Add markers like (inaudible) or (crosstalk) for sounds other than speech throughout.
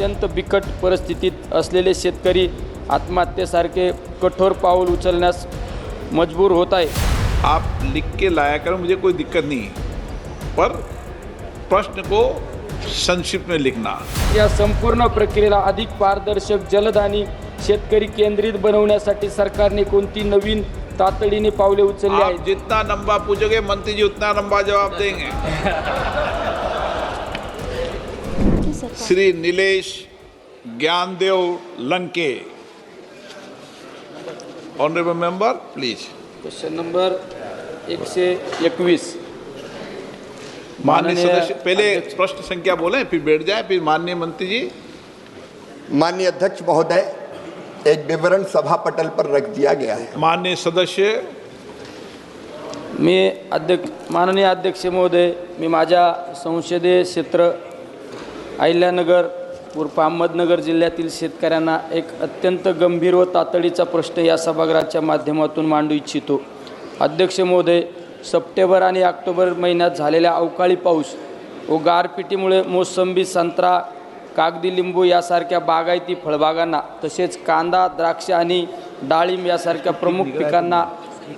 अत्यंत बिकट परिस्थितीत असलेले शेतकरी आत्महत्येसारखे कठोर पाऊल उचलण्यास मजबूर होत आहे. आप लिख के लाया करें मुझे कोई दिक्कत नहीं पर प्रश्न को संक्षिप्त में लिखना। या संपूर्ण प्रक्रियेला अधिक पारदर्शक जलद आणि शेतकरी केंद्रित बनवण्यासाठी सरकारने कोणती नवीन तातडीने पावले उचलली आप आहेत? जितना लंबा पूछोगे मंत्री जी उतना लंबा जवाब देंगे। (laughs) Shri Nilesh Dnyandev Lanke. Honourable member please question number एकशे एकवीस माननीय माननीय सदस्य पहले प्रश्न संख्या बोले फिर बैठ जाए फिर माननीय मंत्री जी। माननीय अध्यक्ष महोदय एक विवरण सभा पटल पर रख दिया गया है। माननीय सदस्य। मी अध्यक्ष माननीय अध्यक्ष महोदय मी माझ्या संसदीय क्षेत्र अहिल्यानगर उर्फ अहमदनगर जिल्ह्यातील शेतकऱ्यांना एक अत्यंत गंभीर व तातडीचा प्रश्न या सभागृहाच्या माध्यमातून मांडू इच्छितो. अध्यक्ष महोदय सप्टेंबर आणि ऑक्टोबर महिन्यात झालेल्या अवकाळी पाऊस व गारपिटीमुळे मोसंबी संत्रा कागदी लिंबू यासारख्या बागायती फळबागांना तसेच कांदा द्राक्ष आणि डाळिंब यासारख्या प्रमुख पिकांना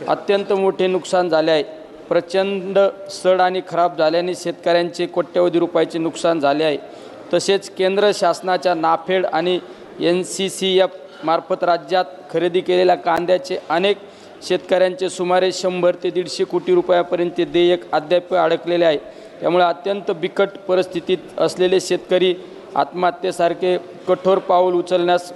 अत्यंत मोठे नुकसान झाले आहे. प्रचंड सड आणि खराब झाल्याने शेतकऱ्यांचे कोट्यवधी रुपयाचे नुकसान झाले आहे. तसेच केंद्र शासनाच्या नाफेड आणि एन सी सी एफ मार्फत राज्यात खरेदी केलेल्या कांद्याचे अनेक शेतकऱ्यांचे सुमारे शंभर ते दीडशे कोटी रुपयापर्यंत देयक अद्याप अडकलेले आहे. त्यामुळे अत्यंत बिकट परिस्थितीत असलेले शेतकरी आत्महत्येसारखे कठोर पाऊल उचलण्यास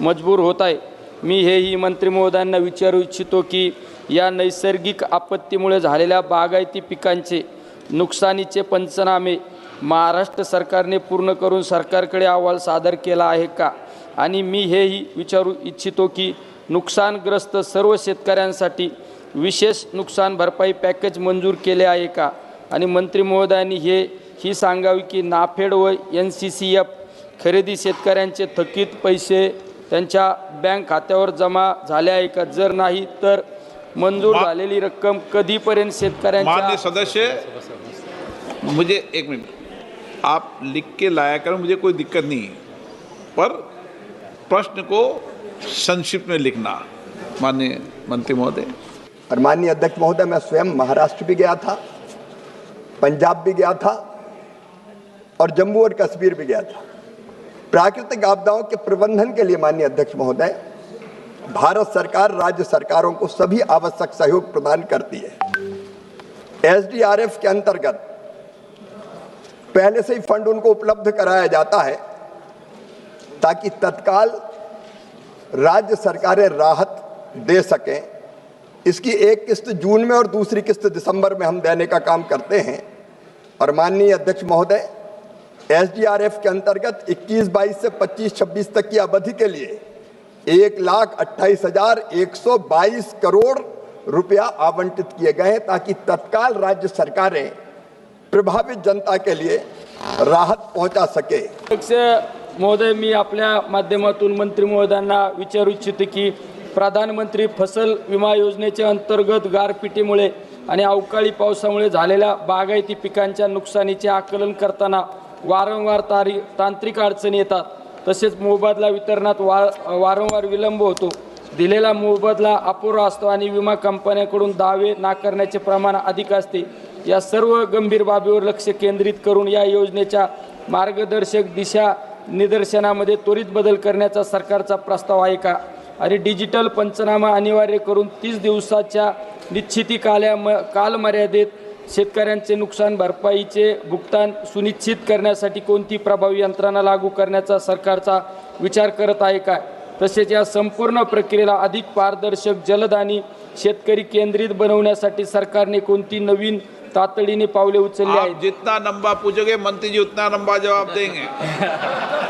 मजबूर होत आहे. मी हेही मंत्री महोदयांना विचारू इच्छितो की या नैसर्गिक आपत्तीमुळे झालेल्या बागायती पिकांचे नुकसानीचे पंचनामे महाराष्ट्र सरकारने पूर्ण करून सरकारकडे अहवाल सादर केला आहे का? आणि मी हेही विचारू इच्छितो की नुकसानग्रस्त सर्व शेतकऱ्यांसाठी विशेष नुकसान भरपाई पॅकेज मंजूर केले आहे का? आणि मंत्री महोदयांनी हे ही सांगावी की नाफेड व एन सी सी एफ खरेदी शेतकऱ्यांचे थकीत पैसे त्यांच्या बँक खात्यावर जमा झाले आहे का? जर नाही तर मंजूर झालेली रक्कम कधीपर्यंत शेतकऱ्यांच्या सदस्य मुझे एक मिनट. आप लिख के लाया करें, मुझे कोई दिक्कत नहीं पर प्रश्न को संक्षिप्त में लिखना, माननीय मंत्री महोदय। और माननीय अध्यक्ष महोदय, मैं स्वयं महाराष्ट्र भी गया था, पंजाब भी गया था, और जम्मू और कश्मीर भी गया था। प्राकृतिक आपदाओं के प्रबंधन के लिए माननीय अध्यक्ष महोदय, भारत सरकार राज्य सरकारों को सभी आवश्यक सहयोग प्रदान करती है। एसडीआरएफ के अंतर्गत पहले से ही फंड उनको उपलब्ध कराया जाता है ताकि तत्काल राज्य सरकारें राहत दे सकें। इसकी एक किस्त जून में और दूसरी किस्त दिसंबर में हम देने का काम करते हैं। और माननीय अध्यक्ष महोदय, एसडीआरएफ के अंतर्गत 21-22 से 25-26 तक की अवधि के लिए एक लाख अट्ठाईस हज़ार एक सौ बाईस करोड़ रुपया आवंटित किए गए हैं ताकि तत्काल राज्य सरकारें प्रभावित जनता के लिए राहत पहुंचा सके। अध्यक्ष महोदय मी आपल्या माध्यमातून मंत्री महोदयांना विचारू इच्छितो की प्रधानमंत्री फसल विमा योजनेच्या अंतर्गत गारपिटीमुळे आणि अवकाळी पावसामुळे झालेल्या बागायती पिकांच्या नुकसानीचे आकलन करताना वारंवार तारी तांत्रिक अडचणी येतात. तसेच मोबदला वितरणात वा वारंवार विलंब होतो. दिलेला मोबदला अपुरा असतो आणि विमा कंपन्यांकडून दावे नाकारण्याचे प्रमाण अधिक असते. या सर्व गंभीर बाबीवर लक्ष केंद्रित करून या योजनेच्या मार्गदर्शक दिशा निदर्शनामध्ये त्वरित बदल करण्याचा सरकारचा प्रस्ताव आहे का? आणि डिजिटल पंचनामा अनिवार्य करून तीस दिवसाच्या निश्चिती काल्या म कालमर्यादेत शेतकऱ्यांचे नुकसान भरपाईचे भुगतान सुनिश्चित करण्यासाठी कोणती प्रभावी यंत्रणा लागू करण्याचा सरकारचा विचार करत आहे का? तसेच या संपूर्ण प्रक्रियेला अधिक पारदर्शक जलद आणि शेतकरी केंद्रित बनवण्यासाठी सरकारने कोणती नवीन तातडीने पावले उचलली आहेत. आप जितना लंबा पूछोगे मंत्री जी उतना लंबा जवाब देंगे। (laughs)